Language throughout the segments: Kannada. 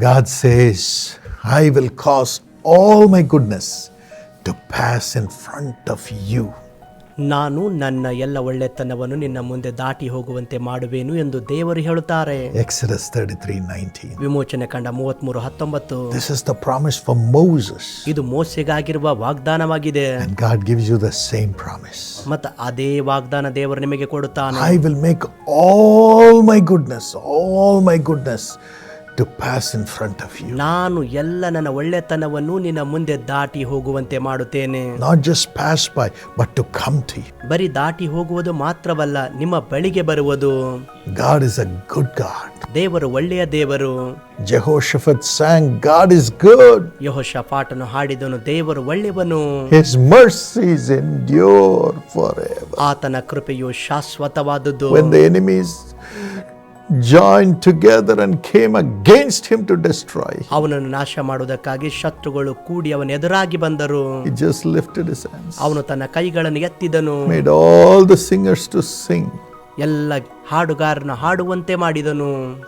God says, I will cause all my goodness to pass in front of you. ನಾನು ನನ್ನ ಎಲ್ಲ ಒಳ್ಳೆತನವನ್ನು ನಿನ್ನ ಮುಂದೆ ದಾಟಿ ಹೋಗುವಂತೆ ಮಾಡುವೆನು ಎಂದು ದೇವರು ಹೇಳುತ್ತಾರೆ Exodus 33 19. ವಿಮೋಚನೆ ಕಂಡ ಮೂವತ್ಮೂರು ಹತ್ತೊಂಬತ್ತು This is the promise for Moses. ಇದು ಮೋಸೆಗಾಗಿರುವ ವಾಗ್ದಾನವಾಗಿದೆ And God gives you the same promise. ಮತ್ತು ಅದೇ ವಾಗ್ದಾನ ದೇವರು ನಿಮಗೆ ಕೊಡುತ್ತಾನೆ I will make all my goodness, all my goodness to pass in front of you. ನಾನು ಎಲ್ಲ ನನ್ನ ಒಳ್ಳೆತನವನ್ನು ನಿನ್ನ ಮುಂದೆ ದಾಟಿ ಹೋಗುವಂತೆ ಮಾಡುತ್ತೇನೆ Not just pass by, but to come to you. ಬರೀ ದಾಟಿ ಹೋಗುವುದು ಮಾತ್ರವಲ್ಲ ನಿಮ್ಮ ಬಳಿಗೆ ಬರುವುದು God is a good God. ದೇವರು ಒಳ್ಳೆಯ ದೇವರು Jehoshaphat sang, God is good. ಯಹೋಷಪಾಟನು ಹಾಡಿದನು ದೇವರು ಒಳ್ಳೆಯವನು His mercies endure forever. ಆತನ ಕೃಪೆಯು ಶಾಶ್ವತವಾದದ್ದು When the enemies joined together and came against him to destroy. ಅವನನ್ನು ನಾಶ ಮಾಡುವುದಕ್ಕಾಗಿ ಶತ್ರುಗಳು ಕೂಡಿ ಅವನ ಎದುರಾಗಿ ಬಂದರು. He just lifted his hands. ಅವನು ತನ್ನ ಕೈಗಳನ್ನು ಎತ್ತಿದನು. Made all the singers to sing. ಎಲ್ಲ ಹಾಡುಗಾರನ ಹಾಡುವಂತೆ ಮಾಡಿದನು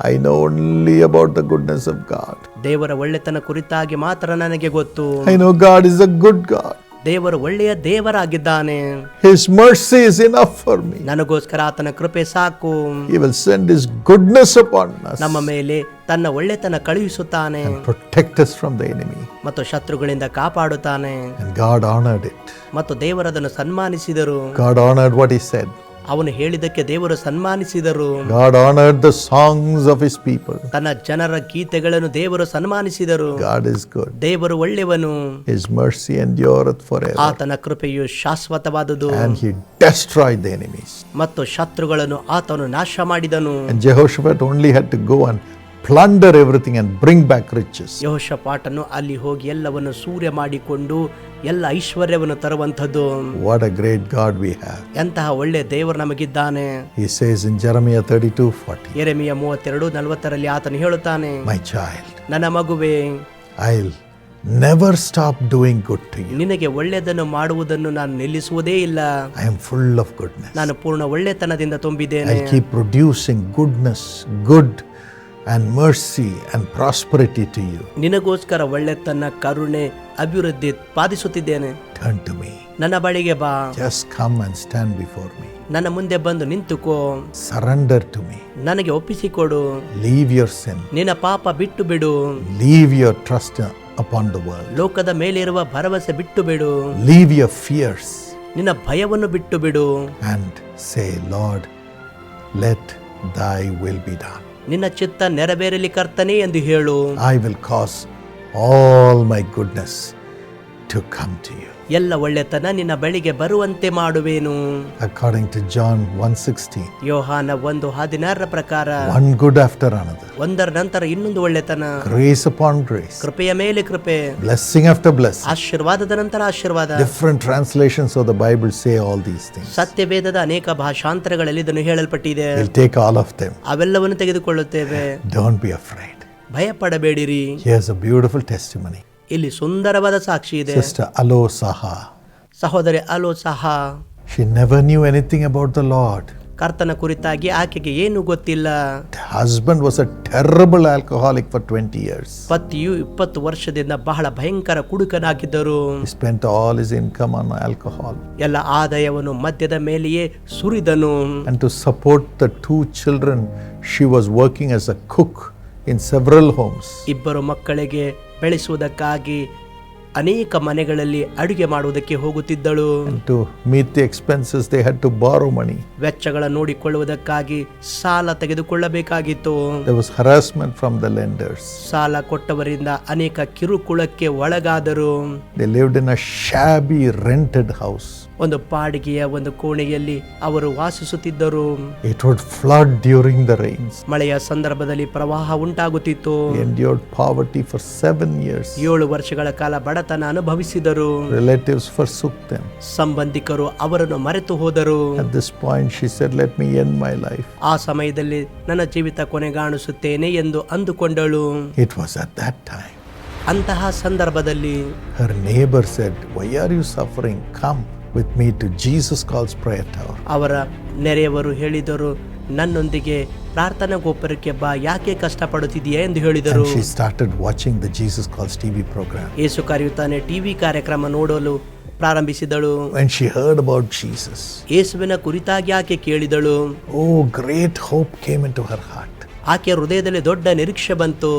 I know only about the goodness of God ದೇವರ ಒಳ್ಳೆತನ ಕುರಿತಾಗಿ ಮಾತ್ರ ನನಗೆ ಗೊತ್ತು I know God is a good God ದೇವರು ಒಳ್ಳೆಯ ದೇವರಾಗಿದ್ದಾನೆ His mercy is enough for me. ನನಗೋಸ್ಕರ ಆತನ ಕೃಪೆ ಸಾಕು He will send His goodness upon us, ನಮ್ಮ ಮೇಲೆ ತನ್ನ ಒಳ್ಳೆತನ ಕಳುಹಿಸುತ್ತಾನೆ protect us from the enemy. ಮತ್ತು ಶತ್ರುಗಳಿಂದ ಕಾಪಾಡುತ್ತಾನೆ ಗಾಡ್ God honored it. ಮತ್ತು ದೇವರದನ್ನು ಸನ್ಮಾನಿಸಿದರು God honored what He said. ಅವನು ಹೇಳಿದಕ್ಕೆ ದೇವರು ಸನ್ಮಾನಿಸಿದರು God honored the songs of His people. ತನ್ನ ಜನರ ಗೀತೆಗಳನ್ನು ದೇವರು ಸನ್ಮಾನಿಸಿದರು God is good. ದೇವರು ಒಳ್ಳೆಯವನು His mercy endureth forever. ಆತನ ಕೃಪೆಯು ಶಾಶ್ವತವಾದುದು And He destroyed the enemies. ಮತ್ತು ಶತ್ರುಗಳನ್ನು ಆತನು ನಾಶ ಮಾಡಿದನು And Jehoshaphat only had to go and plunder everything bring back back riches. ಪಾಟನ್ನು ಅಲ್ಲಿ ಹೋಗಿ ಎಲ್ಲವನ್ನು ಸೂರ್ಯ ಮಾಡಿಕೊಂಡು ಎಲ್ಲ ಐಶ್ವರ್ಯವನ್ನು ತರುವಂಥದ್ದು. What a great God we have ಎಂತಹ ಒಳ್ಳೆ ದೇವರು ನಮಗಿದ್ದಾನೆ. He says in Jeremiah 32 40, ಎರೆಮಿಯ ಮೂವತ್ತೆರಡು ನಲವತ್ತರಲ್ಲಿ ಆತನು ಹೇಳುತ್ತಾನೆ ಮೈ ಚೈಲ್ಡ್ ನನ್ನ ಮಗುವೆ I'll never stop doing good to you. ನಿನಗೆ ಒಳ್ಳೆಯದನ್ನು ಮಾಡುವುದನ್ನು ನಾನು ನಿಲ್ಲಿಸುವುದೇ ಇಲ್ಲ. I am full of goodness ನಾನು ಪೂರ್ಣ ಒಳ್ಳೆತನದಿಂದ ತುಂಬಿದ್ದೇನೆ. I keep producing goodness good, and mercy and prosperity to you. ನಿನಗೋಸ್ಕರ ಒಳ್ಳೆತನ ಕರುಣೆ ಅಭಿವೃದ್ಧಿ ಪಾದಿಸುತ್ತಿದ್ದೇನೆ Turn to me. ನನ್ನ ಬಳಿಗೆ ಬಾ Just come and stand before me. ನನ್ನ ಮುಂದೆ ಬಂದು ನಿಂತುಕೋ Surrender to me. ನನಗೆ ಒಪ್ಪಿಸಿಕೊಡು Leave your sin. ನಿನ್ನ ಪಾಪ ಬಿಟ್ಟು ಬಿಡು Leave your trust upon the world. ಲೋಕದ ಮೇಲಿರುವ ಭರವಸೆ ಬಿಟ್ಟು ಬಿಡು Leave your fears ನಿನ್ನ ಭಯವನ್ನು ಬಿಟ್ಟು ಬಿಡು and say, Lord, let thy will be done. ನಿನ್ನ ಚಿತ್ತ ನೆರವೇರಲಿ ಕರ್ತನೆ ಎಂದು ಹೇಳು. I will cause all my goodness to come to you. ಎಲ್ಲ ಒಳ್ಳೆತನ ನಿನ್ನ ಬಳಿಗೆ ಬರುವಂತೆ ಮಾಡುವೇನು According to John 1:16, ಯೋಹಾನ ಒಂದು ಹದಿನಾರರ ಪ್ರಕಾರ one good after another, ಒಂದರ ನಂತರ ಇನ್ನೊಂದು ಒಳ್ಳೆತನ grace upon grace, ಕೃಪೆಯ ಮೇಲೆ ಕೃಪೆ blessing after blessing. ಆಶೀರ್ವಾದದ ನಂತರ ಆಶೀರ್ವಾದ Different translations of the Bible say all these things. ಸತ್ಯವೇದದ ಅನೇಕ ಭಾಷಾಂತರಗಳಲ್ಲಿ ಇದನ್ನು ಹೇಳಲ್ಪಟ್ಟಿದೆ We'll take all of them. ಅವೆಲ್ಲವನ್ನು ತೆಗೆದುಕೊಳ್ಳುತ್ತೇವೆ Don't be afraid. ಭಯಪಡಬೇಡಿರಿ Here's a beautiful testimony. ಇಲ್ಲಿ ಸುಂದರವಾದ ಸಾಕ್ಷಿ ಇದೆ Sister Alo Saha. ಸಹೋದರಿ Alo Saha She never knew anything about the Lord. ಕರ್ತನ ಕುರಿತಾಗಿ ಆಕೆಗೆ ಏನು ಗೊತ್ತಿಲ್ಲ husband husband was a terrible alcoholic for 20 years. ಪತಿಯು ಇಪ್ಪತ್ತು ವರ್ಷದಿಂದ ಬಹಳ ಭಯಂಕರ ಕುಡುಕನಾಗಿದ್ದರು He spent all his income on alcohol. ಎಲ್ಲ ಆದಾಯವನ್ನು ಮದ್ಯದ ಮೇಲೆಯೇ ಸುರಿದನು And to support the two children, she was working as a cook in several homes. ಇಬ್ಬರು ಮಕ್ಕಳಿಗೆ ಬೆಳೆಸುವುದಕ್ಕಾಗಿ ಅನೇಕ ಮನೆಗಳಲ್ಲಿ ಅಡುಗೆ ಮಾಡುವುದಕ್ಕೆ ಹೋಗುತ್ತಿದ್ದಳು. ಅಂತು ಮಿಥ್ ಎಕ್ಸ್ಪೆನ್ಸಸ್ ದೆಹರ್ ಟು ಬಾರೋ ಮನಿ ವೆಚ್ಚಗಳ ನೋಡಿಕೊಳ್ಳುವುದಕ್ಕಾಗಿ ಸಾಲ ತೆಗೆದುಕೊಳ್ಳಬೇಕಾಗಿತ್ತು. Thus harassment from the lenders ಸಾಲ ಕೊಟ್ಟವರಿಂದ ಅನೇಕ ಕಿರುಕುಳಕ್ಕೆ ಒಳಗಾದರೂ. They lived in a shabby rented house ಒಂದು ಪಾಡಿಗೆಯ ಒಂದು ಕೋಣೆಯಲ್ಲಿ ಅವರು ವಾಸಿಸುತ್ತಿದ್ದರು it would flood during the rains. ಮಳೆಯ ಸಂದರ್ಭದಲ್ಲಿ ಪ್ರವಾಹ ಉಂಟಾಗುತ್ತಿತ್ತು endured poverty for seven years. ಏಳು ವರ್ಷಗಳ ಕಾಲ ಬಡತನ ಅನುಭವಿಸಿದರು ರಿಲೇಟಿವ್ಸ್ ಫಾರ್ them. ಸಂಬಂಧಿಕರು ಅವರನ್ನು ಮರೆತು ಹೋದರು this point, she said, Let me end my life. ಆ ಸಮಯದಲ್ಲಿ ನನ್ನ ಜೀವಿತ ಕೊನೆಗಾಣಿಸುತ್ತೇನೆ ಎಂದು ಅಂದುಕೊಂಡಳು it was at that time. ಅಂತಹ ಸಂದರ್ಭದಲ್ಲಿ her neighbour said, why are you suffering Come with me to Jesus Calls Prayer Tower. ಅವರ ನೆರೆಯವರು ಹೇಳಿದರು ನನ್ನೊಂದಿಗೆ ಪ್ರಾರ್ಥನಾ ಗೋಪುರಕ್ಕೆ ಬಾ ಯಾಕೆ ಕಷ್ಟಪಡುತ್ತಿದೆಯಾ ಎಂದು ಹೇಳಿದರು she she started watching the Jesus Calls programme program. ಯೇಸು ಕರೆಯುತ್ತಾನೆ ಟಿವಿ ಕಾರ್ಯಕ್ರಮ ನೋಡಲು ಪ್ರಾರಂಭಿಸಿದಳು When she heard about Jesus, ಯೇಸುವಿನ ಕುರಿತಾಗಿ ಆಕೆ ಕೇಳಿದಳು oh, great hope came into her heart. ಆಕೆಯ ಹೃದಯದಲ್ಲಿ ದೊಡ್ಡ ನಿರೀಕ್ಷೆ ಬಂತು.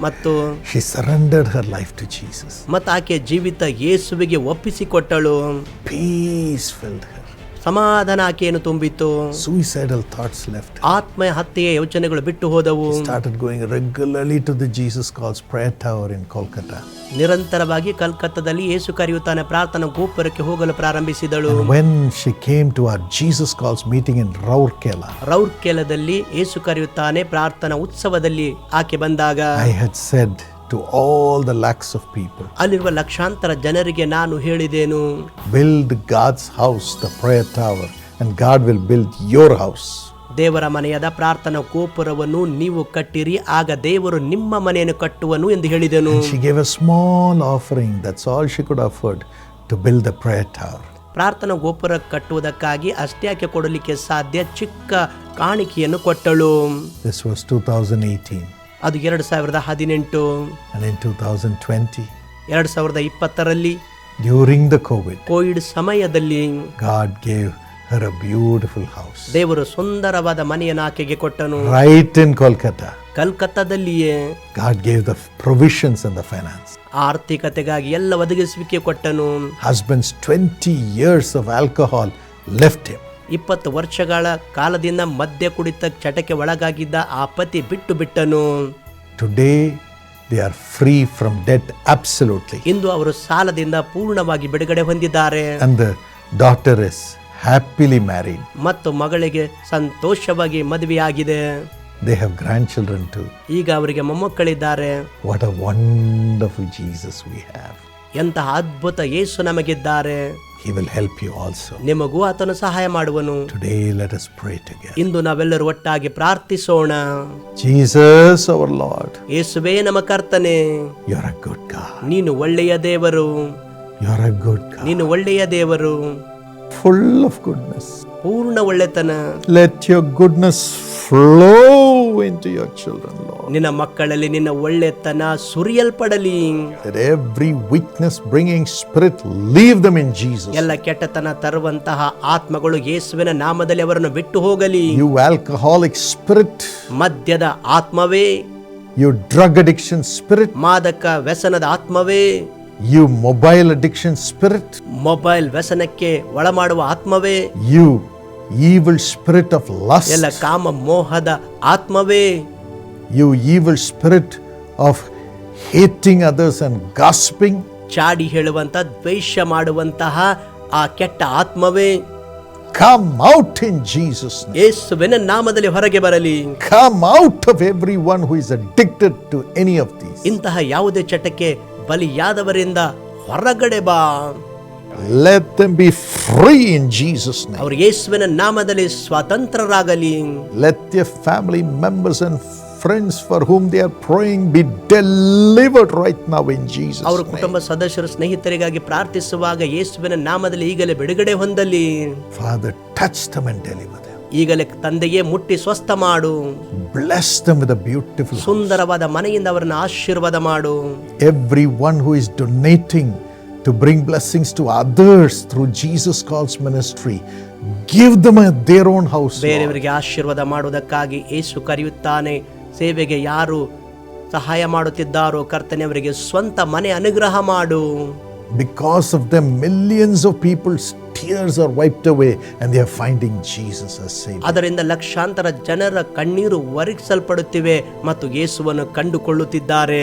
ಮತ್ತು she surrendered her life to Jesus ಮತ್ತು ಆಕೆಯ ಜೀವಿತ ಯೇಸುವಿಗೆ ಒಪ್ಪಿಸಿಕೊಟ್ಟಳು. ಪೀಸ್ಫುಲ್ ಸಮಾಧಾನ ಆಕೆಯನ್ನು ತುಂಬಿತ್ತು Suicidal thoughts left her. ಆತ್ಮಹತ್ಯೆಯ ಯೋಚನೆಗಳು ಬಿಟ್ಟು ಹೋದವು Started going regularly to the Jesus Calls prayer tower in Kolkata. ನಿರಂತರವಾಗಿ ಕಲ್ಕತ್ತಾದಲ್ಲಿ ಯೇಸು ಕರೆಯುತ್ತಾನೆ ಪ್ರಾರ್ಥನಾ ಗೋಪುರಕ್ಕೆ ಹೋಗಲು ಪ್ರಾರಂಭಿಸಿದಳು when when she came to our Jesus Calls meeting in Raurkela, ರೌರ್ಕೆಲದಲ್ಲಿ ಯೇಸು ಕರೆಯುತ್ತಾನೆ ಪ್ರಾರ್ಥನಾ ಉತ್ಸವದಲ್ಲಿ ಆಕೆ ಬಂದಾಗ I had said to all the lakhs of people, ಅಲ್ಲಿರುವ ಲಕ್ಷಾಂತರ ಜನರಿಗೆ ನಾನು ಹೇಳಿದೇನು build God's house, the prayer tower, and God will build your house. ದೇವರ ಮನೆಯಾದ ಪ್ರಾರ್ಥನಾ ಗೋಪುರವನ್ನು ನೀವು ಕಟ್ಟಿರಿ ಆಗ ದೇವರು ನಿಮ್ಮ ಮನೆಯನ್ನು ಕಟ್ಟುವನು ಎಂದು ಹೇಳಿದನು She gave a small offering, that's all she could afford, to build the prayer tower. ಪ್ರಾರ್ಥನಾ ಗೋಪುರ ಕಟ್ಟುವುದಕ್ಕಾಗಿ ಅಷ್ಟೇ ಆಕೆ ಕೊಡಲಿಕ್ಕೆ ಸಾಧ್ಯ ಚಿಕ್ಕ ಕಾಣಿಕೆಯನ್ನು ಕೊಟ್ಟಳು This was 2018. ಅದು ಎರಡು ಸಾವಿರದ ಹದಿನೆಂಟು And in 2020, ಎರಡು ಸಾವಿರದ ಇಪ್ಪತ್ತರಲ್ಲಿ during the COVID, ಕೋವಿಡ್ ಸಮಯದಲ್ಲಿ God gave her a beautiful house. ದೇವರು ಸುಂದರವಾದ ಮನೆಯನ್ನು ಆಕೆಗೆ ಕೊಟ್ಟನು Right in Kolkata, ಕಲ್ಕತ್ತಾದಲ್ಲಿಯೇ God gave the provisions and the finance. ಆರ್ಥಿಕತೆಗಾಗಿ ಎಲ್ಲ ಒದಗಿಸುವಿಕೆ ಕೊಟ್ಟನು Husband's 20 years of alcohol left him. ಇಪ್ಪತ್ತು ವರ್ಷಗಳ ಕಾಲದಿಂದ ಮದ್ಯ ಕುಡಿತ ಚಟಕ್ಕೆ ಒಳಗಾಗಿದ್ದ ಆ ಪತಿ ಬಿಟ್ಟು ಬಿಟ್ಟನು. Today they are free from debt absolutely ಇಂದು ಅವರು ಸಾಲದಿಂದ ಪೂರ್ಣವಾಗಿ ಬಿಡುಗಡೆ ಹೊಂದಿದ್ದಾರೆ. ಡಾಕ್ಟರ್ ಎಸ್ ಹ್ಯಾಪಿಲಿ ಮ್ಯಾರಿಡ್ ಮತ್ತು ಮಗಳಿಗೆ ಸಂತೋಷವಾಗಿ ಮದುವೆಯಾಗಿದೆ. They have grandchildren too ಈಗ ಅವರಿಗೆ ಮೊಮ್ಮಕ್ಕಳಿದ್ದಾರೆ. What a wonderful Jesus we have ಎಂತಹ ಅದ್ಭುತ ಯೇಸು ನಮಗಿದ್ದಾರೆ. He will help you also. ನಿಮಗೂ ಆತನು ಸಹಾಯ ಮಾಡುವನು Today, let us pray together. ಇಂದು ನಾವೆಲ್ಲರೂ ಒಟ್ಟಾಗಿ ಪ್ರಾರ್ಥಿಸೋಣ Jesus, our Lord, ಯೇಸುವೇ ನಮ್ಮ ಕರ್ತನೆ you're a good God. ನೀನು ಒಳ್ಳೆಯ ದೇವರು You're a good God, ನೀನು ಒಳ್ಳೆಯ ದೇವರು full of goodness. ಪೂರ್ಣ ಒಳ್ಳೆತನ Let your goodness flow into your children, Lord. ನಿನ್ನ ಮಕ್ಕಳಲ್ಲಿ ನಿನ್ನ ಒಳ್ಳೆತನ ಸುರಿಯಲ್ಪಡಲಿ That every weakness bringing spirit leave them in Jesus. ಎಲ್ಲ ಕೆಟ್ಟತನ ತರುವಂತಹ ಆತ್ಮಗಳು ಯೇಸುವಿನ ನಾಮದಲ್ಲಿ ಅವರನ್ನು ಬಿಟ್ಟು ಹೋಗಲಿ You alcoholic spirit, ಮದ್ಯದ ಆತ್ಮವೇ you drug addiction spirit, ಮಾದಕ ವ್ಯಸನದ ಆತ್ಮವೇ you mobile addiction spirit, mobile ವ್ಯಸನಕ್ಕೆ ಒಳಮಾಡುವ ಆತ್ಮವೇ you evil spirit of ಎಲ್ಲ ಕಾಮ ಮೋಹದ ಆತ್ಮವೇ you evil spirit of hating others and gossiping, ಚಾಡಿ ಹೇಳುವಂತ ದ್ವೇಷ ಮಾಡುವಂತಹ ಆ ಕೆಟ್ಟ ಆತ್ಮವೇ come out in Jesus' name. ಯೇಸುವಿನ ನಾಮದಲ್ಲಿ ಹೊರಗೆ ಬರಲಿ Come out of everyone who is addicted to any of these. ಇಂತಹ ಯಾವುದೇ ಚಟಕ್ಕೆ ಬಲಿಯಾದವರಿಂದ ಹೊರಗಡೆ ಬಾ Let them be free in Jesus' name. ಅವರು ಯೇಸುವಿನ ನಾಮದಲ್ಲಿ ಸ್ವತಂತ್ರರಾಗಲಿ Let their family members and friends for whom they are praying be delivered right now in Jesus' ಅವರ name. ಕುಟುಂಬ ಸದಸ್ಯರು ಸ್ನೇಹಿತರಿಗಾಗಿ ಪ್ರಾರ್ಥಿಸುವಾಗ ಯೇಸುವಿನ ನಾಮದಲ್ಲಿ ಈಗಲೇ ಬಿಡುಗಡೆ ಹೊಂದಲಿ Father, touch them and deliver them. ಈಗಲೇ ತಂದೆಗೆ ಮುಟ್ಟಿ ಸ್ವಸ್ಥ ಮಾಡು Bless them with a beautiful house. ಸುಂದರವಾದ ಮನೆಯಿಂದ ಅವರನ್ನು ಆಶೀರ್ವಾದ ಮಾಡು Everyone who is donating to bring blessings to others through Jesus Calls ministry, give them their own house. ಬೇರೆಯವರಿಗೆ ಆಶೀರ್ವಾದ ಮಾಡುವುದಕ್ಕಾಗಿ ಯೇಸು ಕರೆಯುತ್ತಾನೆ ಸೇವೆಗೆ ಯಾರು ಸಹಾಯ ಮಾಡುತ್ತಿದ್ದಾರೋ ಕರ್ತನೆಯವರಿಗೆ ಸ್ವಂತ ಮನೆ ಅನುಗ್ರಹ ಮಾಡು Because of them, millions of people's tears are wiped away and they are finding Jesus as Savior. ಅದರಿಂದ ಲಕ್ಷಾಂತರ ಜನರ ಕಣ್ಣೀರು ಒರಗಿಸಲ್ಪಡುತ್ತಿವೆ ಮತ್ತು ಯೇಸುವನ್ನು ಕಂಡುಕೊಳ್ಳುತ್ತಿದ್ದಾರೆ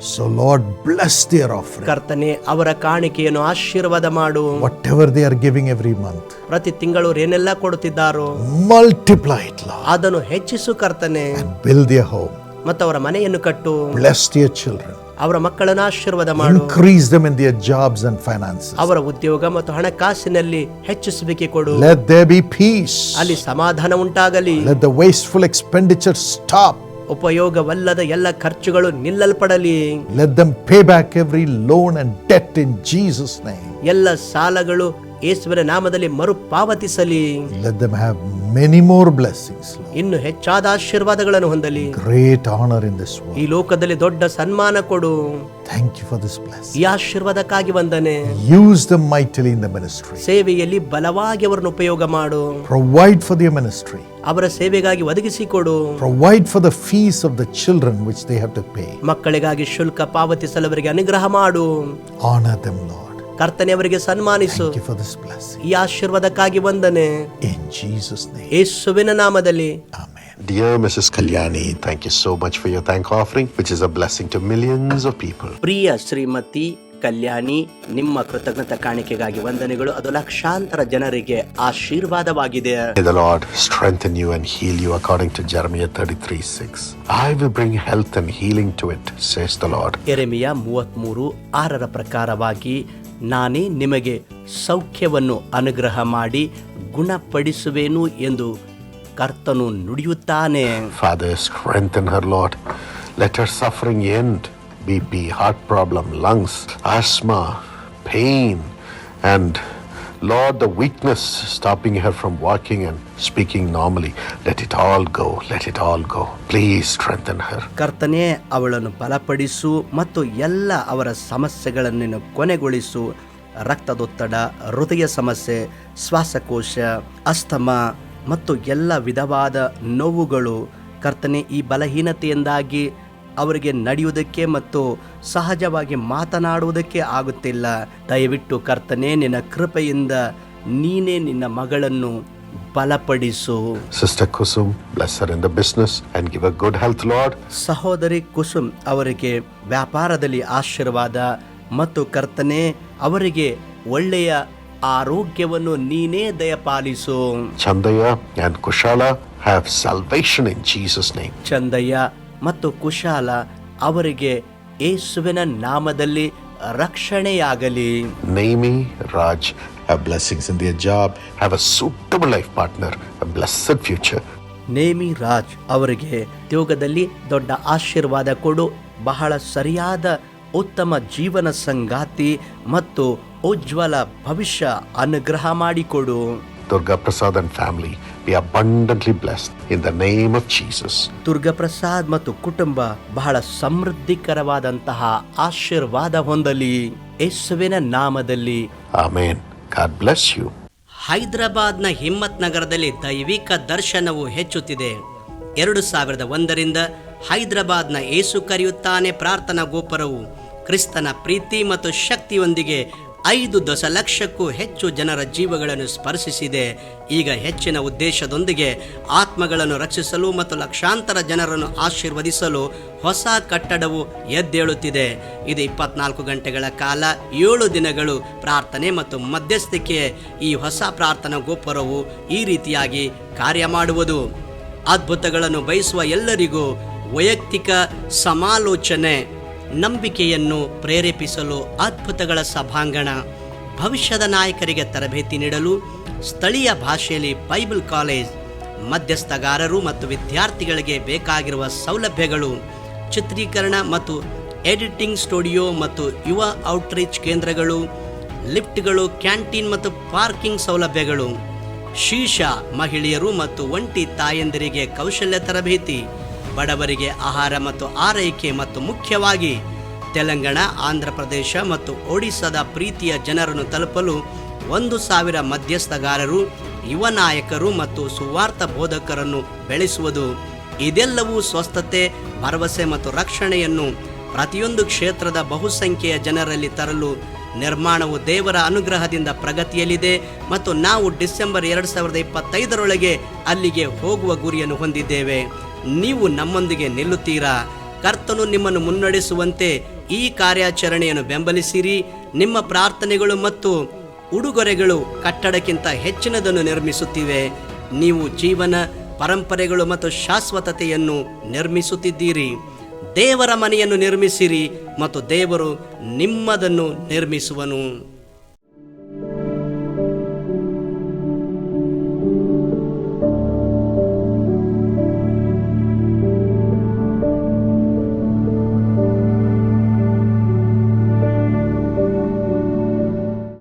So, Lord, bless their offering. ಕರ್ತನೆ ಅವರ ಕಾಣಿಕೆಯನ್ನು ಆಶೀರ್ವಾದ ಮಾಡು Whatever they are giving every month, ಪ್ರತಿ ತಿಂಗಳು ಏನೆಲ್ಲ ಕೊಡುತ್ತಿದ್ದಾರೋ multiply it, Lord, ಅದನ್ನು ಹೆಚ್ಚಿಸು ಕರ್ತನೆ and build their home. ಮತ್ತು ಅವರ ಮನೆಯನ್ನು ಕಟ್ಟು Bless their children. ಅವರ ಮಕ್ಕಳನ್ನು ಆಶೀರ್ವಾದ ಮಾಡು Increase them in their jobs and finances. ಅವರ ಉದ್ಯೋಗ ಮತ್ತು ಹಣಕಾಸಿನಲ್ಲಿ ಹೆಚ್ಚಿಸುವಿಕೆ ಕೊಡು Let there be peace. ಅಲ್ಲಿ ಸಮಾಧಾನ ಉಂಟಾಗಲಿ Let the wasteful expenditure stop. ಉಪಯೋಗವಲ್ಲದ ಎಲ್ಲ ಖರ್ಚುಗಳು ನಿಲ್ಲಲ್ಪಡಲಿ Let them pay back every loan and debt in Jesus' name. ಎಲ್ಲ ಸಾಲಗಳು ಯೇಸುವಿನ ನಾಮದಲ್ಲಿ ಮರುಪಾವತಿಸಲಿ Let them have many more blessings, Lord. ಇನ್ನು ಹೆಚ್ಚಾದ ಆಶೀರ್ವಾದಗಳನ್ನು ಹೊಂದಲಿ great honor in this world. ಈ ಲೋಕದಲ್ಲಿ ದೊಡ್ಡ ಸನ್ಮಾನ ಕೊಡು Thank you for this blessing. ಈ ಆಶೀರ್ವಾದಕ್ಕಾಗಿ ವಂದನೆ Use the mightily in the ministry. ಸೇವೆಯಲ್ಲಿ ಬಲವಾಗಿ ಅವರನ್ನು ಉಪಯೋಗ ಮಾಡು Provide for their ministry. ಅವರ ಸೇವೆಗಾಗಿ ಒದಗಿಸಿಕೊಡು Provide for the fees of the children which they have to pay. ಮಕ್ಕಳಿಗಾಗಿ ಶುಲ್ಕ ಪಾವತಿಸಲು ಅವರಿಗೆ ಅನುಗ್ರಹ ಮಾಡು Honor them, Lord. ಕರ್ತನೆ ಅವರಿಗೆ ಸನ್ಮಾನಿಸಲು ಫೋರ್ ದಸ್ ಪ್ಲಸ್ ಈ ಆಶೀರ್ವಾದಕ್ಕಾಗಿ ವಂದನೆ. ಎ ಜೀಸೂಸ್ ಸ್ನೇಹಿ ಸುವಿನ ನಾಮದಲ್ಲಿ. Dear Mrs Kalyani thank you so much for your thank offering which is a blessing to millions of people. ಪೀಲ್ ಪ್ರೀ ಶ್ರೀಮತಿ ಕಲ್ಯಾಣಿ ನಿಮ್ಮ ಕೃತಜ್ಞತ ಕಾಣಿಕೆಗಾಗಿ ವಂದನೆಗಳು. ಅದು ಲಕ್ಷಾಂತರ ಜನರಿಗೆ ಆಶೀರ್ವಾದವಾಗಿದೆ. The Lord strengthen you and heal you according to Jeremiah 33:6 three six I will bring health and healing to it says the Lord ಎರೆಮಿಯಾ ಮೂವತ್ಮೂರು ಆರರ ಪ್ರಕಾರವಾಗಿ ನಾನೇ ನಿಮಗೆ ಸೌಖ್ಯವನ್ನು ಅನುಗ್ರಹ ಮಾಡಿ ಗುಣಪಡಿಸುವೆನು ಎಂದು ಕರ್ತನು ನುಡಿಯುತ್ತಾನೆ Father, strengthen her, Lord. Let her suffering end. BP, heart problem, lungs, asthma, pain, and Lord, the weakness stopping her from walking and speaking normally. Let it all go. Let it all go. Please strengthen her. ಕರ್ತನೆ ಅವಳನ್ನು ಬಲಪಡಿಸು ಮತ್ತು ಎಲ್ಲ ಅವರ ಸಮಸ್ಯೆಗಳನ್ನು ನೀನು ಕೊನೆಗೊಳಿಸು ರಕ್ತದೊತ್ತಡ ಹೃದಯ ಸಮಸ್ಯೆ ಶ್ವಾಸಕೋಶ ಅಸ್ತಮ ಮತ್ತು ಎಲ್ಲ ವಿಧವಾದ ನೋವುಗಳು ಕರ್ತನೆ ಈ ಬಲಹೀನತೆಯಿಂದಾಗಿ ಅವರಿಗೆ ನಡೆಯುವುದಕ್ಕೆ ಮತ್ತು ಸಹಜವಾಗಿ ಮಾತನಾಡುವುದಕ್ಕೆ ಆಗುತ್ತಿಲ್ಲ. ದಯವಿಟ್ಟು ಕರ್ತನೇ ನಿನ್ನ ಕೃಪೆಯಿಂದ ನೀನೇ ನಿನ್ನ ಮಗಳನ್ನು ಬಲಪಡಿಸು. Sister Kusum bless in in the business and give good health health, Lord. ಸಹೋದರಿ ಕುಸುಮ್ ಅವರಿಗೆ ವ್ಯಾಪಾರದಲ್ಲಿ ಆಶೀರ್ವಾದ ಮತ್ತು ಕರ್ತನೆ ಅವರಿಗೆ ಒಳ್ಳೆಯ ಆರೋಗ್ಯವನ್ನು ನೀನೇ ದಯಪಾಲಿಸು. Chandayya and Kushala have salvation in Jesus name Chandayya ಮತ್ತು ಕುಶಾಲ ಅವರಿಗೆ ಏಸುವಿನ ನಾಮದಲ್ಲಿ ರಕ್ಷಣೆಯಾಗಲಿ. Naimi Raj have blessings in their job have a suitable life partner a blessed future Nemi Raj ಅವರಿಗೆ ಉದ್ಯೋಗದಲ್ಲಿ ದೊಡ್ಡ ಆಶೀರ್ವಾದ ಕೊಡು. ಬಹಳ ಸರಿಯಾದ ಉತ್ತಮ ಜೀವನ ಸಂಗಾತಿ ಮತ್ತು ಉಜ್ವಲ ಭವಿಷ್ಯ ಅನುಗ್ರಹ ಮಾಡಿಕೊಡು. Durga Prasad and family be abundantly blessed in the name of Jesus. Durgaprasad ಮತ್ತು ಕುಟುಂಬ ಬಹಳ ಸಮೃದ್ಧಿಕರವಾದಂತಹ ಆಶೀರ್ವಾದ ಹೊಂದಲಿ ಯೇಸುವಿನ ನಾಮದಲ್ಲಿ ಆಮೆನ್ ಗಾಡ್ ಬ್ಲೆಸ್ you. ಹೈದರಾಬಾದ್ನ ಹಿಮ್ಮತ್ ನಗರದಲ್ಲಿ ದೈವಿಕ ದರ್ಶನವು ಹೆಚ್ಚುತ್ತಿದೆ ಎರಡು ಸಾವಿರದ ಒಂದರಿಂದ ಹೈದರಾಬಾದ್ನ ಏಸು ಕರೆಯುತ್ತಾನೆ ಪ್ರಾರ್ಥನಾ ಗೋಪುರವು ಕ್ರಿಸ್ತನ ಪ್ರೀತಿ ಮತ್ತು ಶಕ್ತಿಯೊಂದಿಗೆ ಐದು ದಶಲಕ್ಷಕ್ಕೂ ಹೆಚ್ಚು ಜನರ ಜೀವಗಳನ್ನು ಸ್ಪರ್ಶಿಸಿದೆ. ಈಗ ಹೆಚ್ಚಿನ ಉದ್ದೇಶದೊಂದಿಗೆ ಆತ್ಮಗಳನ್ನು ರಕ್ಷಿಸಲು ಮತ್ತು ಲಕ್ಷಾಂತರ ಜನರನ್ನು ಆಶೀರ್ವದಿಸಲು ಹೊಸ ಕಟ್ಟಡವು ಎದ್ದೇಳುತ್ತಿದೆ. ಇದು ಇಪ್ಪತ್ನಾಲ್ಕು ಗಂಟೆಗಳ ಕಾಲ, ಏಳು ದಿನಗಳು ಪ್ರಾರ್ಥನೆ ಮತ್ತು ಮಧ್ಯಸ್ಥಿಕೆ. ಈ ಹೊಸ ಪ್ರಾರ್ಥನಾ ಗೋಪುರವು ಈ ರೀತಿಯಾಗಿ ಕಾರ್ಯ ಮಾಡುವುದು. ಅದ್ಭುತಗಳನ್ನು ಬಯಸುವ ಎಲ್ಲರಿಗೂ ವೈಯಕ್ತಿಕ ಸಮಾಲೋಚನೆ. ನಂಬಿಕೆಯನ್ನು ಪ್ರೇರೇಪಿಸಲು ಅದ್ಭುತಗಳ ಸಭಾಂಗಣ. ಭವಿಷ್ಯದ ನಾಯಕರಿಗೆ ತರಬೇತಿ ನೀಡಲು ಸ್ಥಳೀಯ ಭಾಷೆಯಲ್ಲಿ ಬೈಬಲ್ ಕಾಲೇಜ್. ಮಧ್ಯಸ್ಥಗಾರರು ಮತ್ತು ವಿದ್ಯಾರ್ಥಿಗಳಿಗೆ ಬೇಕಾಗಿರುವ ಸೌಲಭ್ಯಗಳು, ಚಿತ್ರೀಕರಣ ಮತ್ತು ಎಡಿಟಿಂಗ್ ಸ್ಟುಡಿಯೋ ಮತ್ತು ಯುವ ಔಟ್ರೀಚ್ ಕೇಂದ್ರಗಳು, ಲಿಫ್ಟ್ಗಳು, ಕ್ಯಾಂಟೀನ್ ಮತ್ತು ಪಾರ್ಕಿಂಗ್ ಸೌಲಭ್ಯಗಳು. ಶೀಶ ಮಹಿಳೆಯರು ಮತ್ತು ಒಂಟಿ ತಾಯಂದಿರಿಗೆ ಕೌಶಲ್ಯ ತರಬೇತಿ. ಬಡವರಿಗೆ ಆಹಾರ ಮತ್ತು ಆರೈಕೆ ಮತ್ತು ಮುಖ್ಯವಾಗಿ ತೆಲಂಗಾಣ ಆಂಧ್ರ ಪ್ರದೇಶ ಮತ್ತು ಒಡಿಶಾದ ಪ್ರೀತಿಯ ಜನರನ್ನು ತಲುಪಲು ಒಂದು ಸಾವಿರ ಮಧ್ಯಸ್ಥಗಾರರು, ಯುವ ನಾಯಕರು ಮತ್ತು ಸುವಾರ್ಥ ಬೋಧಕರನ್ನು ಬೆಳೆಸುವುದು. ಇದೆಲ್ಲವೂ ಸ್ವಸ್ಥತೆ, ಭರವಸೆ ಮತ್ತು ರಕ್ಷಣೆಯನ್ನು ಪ್ರತಿಯೊಂದು ಕ್ಷೇತ್ರದ ಬಹುಸಂಖ್ಯೆಯ ಜನರಲ್ಲಿ ತರಲು ನಿರ್ಮಾಣವು ದೇವರ ಅನುಗ್ರಹದಿಂದ ಪ್ರಗತಿಯಲ್ಲಿದೆ ಮತ್ತು ನಾವು ಡಿಸೆಂಬರ್ ಎರಡು ಸಾವಿರದ ಇಪ್ಪತ್ತೈದರೊಳಗೆ ಅಲ್ಲಿಗೆ ಹೋಗುವ ಗುರಿಯನ್ನು ಹೊಂದಿದ್ದೇವೆ. ನೀವು ನಮ್ಮೊಂದಿಗೆ ನಿಲ್ಲುತ್ತೀರಾ? ಕರ್ತನು ನಿಮ್ಮನ್ನು ಮುನ್ನಡೆಸುವಂತೆ ಈ ಕಾರ್ಯಾಚರಣೆಯನ್ನು ಬೆಂಬಲಿಸಿರಿ. ನಿಮ್ಮ ಪ್ರಾರ್ಥನೆಗಳು ಮತ್ತು ಉಡುಗೊರೆಗಳು ಕಟ್ಟಡಕ್ಕಿಂತ ಹೆಚ್ಚಿನದನ್ನು ನಿರ್ಮಿಸುತ್ತಿವೆ. ನೀವು ಜೀವನ, ಪರಂಪರೆಗಳು ಮತ್ತು ಶಾಶ್ವತತೆಯನ್ನು ನಿರ್ಮಿಸುತ್ತಿದ್ದೀರಿ. ದೇವರ ಮನೆಯನ್ನು ನಿರ್ಮಿಸಿರಿ ಮತ್ತು ದೇವರು ನಿಮ್ಮದನ್ನು ನಿರ್ಮಿಸುವನು.